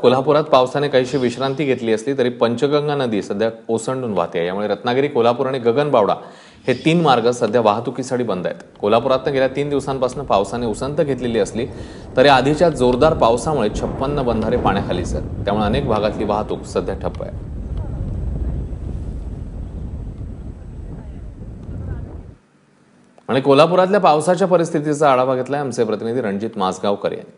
कोल्हापुरात पावसाने काहीशी विश्रांती घेतली असली तरी पंचगंगा नदी सध्या ओसंडून वाहते आहे. यामुळे रत्नागिरी कोल्हापूर आणि गगनबावडा हे तीन मार्ग सध्या वाहतुकीसाठी बंद आहेत. कोल्हापुरात गेल्या तीन दिवसांपासून पावसाने उसंत घेतलेली असली तरी आधीच्या जोरदार पावसामुळे छप्पन्न बंधारे पाण्याखाली सर. त्यामुळे अनेक भागातली वाहतूक सध्या ठप्प आहे. आणि कोल्हापुरातल्या पावसाच्या परिस्थितीचा आढावा घेतलाय आमचे प्रतिनिधी रणजित माजगावकर यांनी.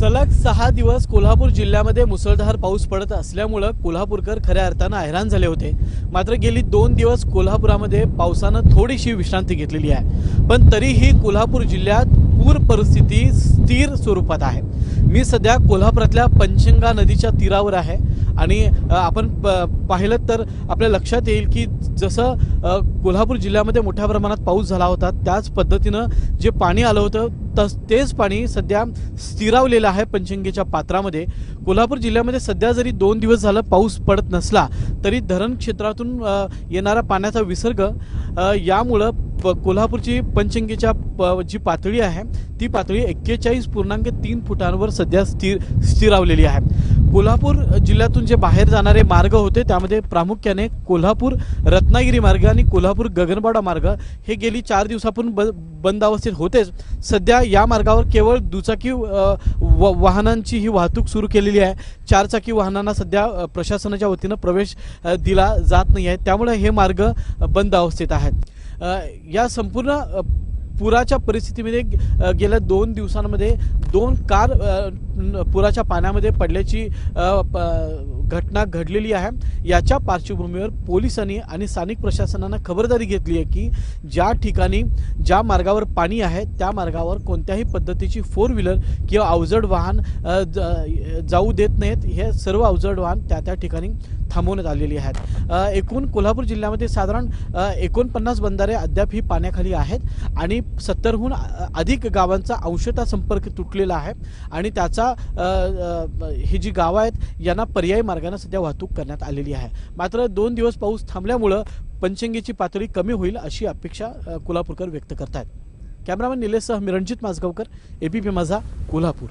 सलग सहा दिवस कोल्हापूर जिल्ह्यामध्ये मुसळधार पाऊस पडत असल्यामुळं कोल्हापूरकर खऱ्या अर्थानं हैराण झाले होते. मात्र गेली दोन दिवस कोल्हापुरामध्ये पावसानं थोडीशी विश्रांती घेतलेली आहे. पण तरीही कोल्हापूर जिल्ह्यात पूर परिस्थिती स्थिर स्वरूपात आहे. मी सध्या कोल्हापुरातल्या पंचगंगा नदीच्या तीरावर आहे आणि आपण प- पाहिलं तर आपल्या लक्षात येईल की जसं कोल्हापूर जिल्ह्यामध्ये मोठ्या प्रमाणात पाऊस झाला होता त्याच पद्धतीनं जे पाणी आलं होतं तस तेच पाणी सध्या स्थिरावलेलं आहे पंचंगेच्या पात्रामध्ये. कोल्हापूर जिल्ह्यामध्ये सध्या जरी दोन दिवस झालं पाऊस पडत नसला तरी धरण क्षेत्रातून येणारा पाण्याचा विसर्ग यामुळं प- कोल्हापूरची पंचंगीच्या प- जी पातळी आहे ती पातळी एक्केचाळीस पूर्णांक तीन फुटांवर सध्या स्थिर स्थिरावलेली आहे. कोल्हापूर जिल्ह्यातून जे बाहेर जाणारे मार्ग होते त्यामध्ये प्रामुख्याने कोल्हापूर रत्नागिरी मार्ग आणि कोल्हापूर गगनबाडा मार्ग हे गेली चार दिवसापूर्ण ब बंद अवस्थेत होतेच. सध्या या मार्गावर केवळ दुचाकी व वाहनांची ही वाहतूक सुरू केलेली आहे. चारचाकी वाहनांना सध्या प्रशासनाच्या वतीनं प्रवेश दिला जात नाही आहे. त्यामुळे हे मार्ग बंद अवस्थेत आहेत. या संपूर्ण पुराच्या परिस्थितीमध्ये गेल्या दोन दिवसांमध्ये दोन कार पुराच्या पाण्यामध्ये पडल्याची प- घटना घडलेली आहे. याच्या पार्श्वभूमीवर पोलिसांनी आणि स्थानिक प्रशासनानं खबरदारी घेतली आहे की ज्या ठिकाणी ज्या मार्गावर पाणी आहे त्या मार्गावर कोणत्याही पद्धतीची फोर व्हीलर किंवा अवजड वाहन ज- जाऊ देत नाहीत. हे सर्व अवजड वाहन त्या त्या ठिकाणी थांबवण्यात आलेली आहेत. एकूण कोल्हापूर जिल्ह्यामध्ये साधारण एकोणपन्नास बंधारे अद्याप ही पाण्याखाली आहेत आणि सत्तरहून अधिक गावांचा अंशतः संपर्क तुटलेला आहे आणि त्याचा ही जी गावं आहेत यांना पर्यायी मार्गाने सध्या वाहतूक करण्यात आलेली आहे. मात्र दोन दिवस पाऊस थांबल्यामुळं पंचंगीची पातळी कमी होईल अशी अपेक्षा कोल्हापूरकर व्यक्त करतात कॅमेरामॅन निलेशसह मिरणजित माजगावकर एबीपी माझा कोल्हापूर.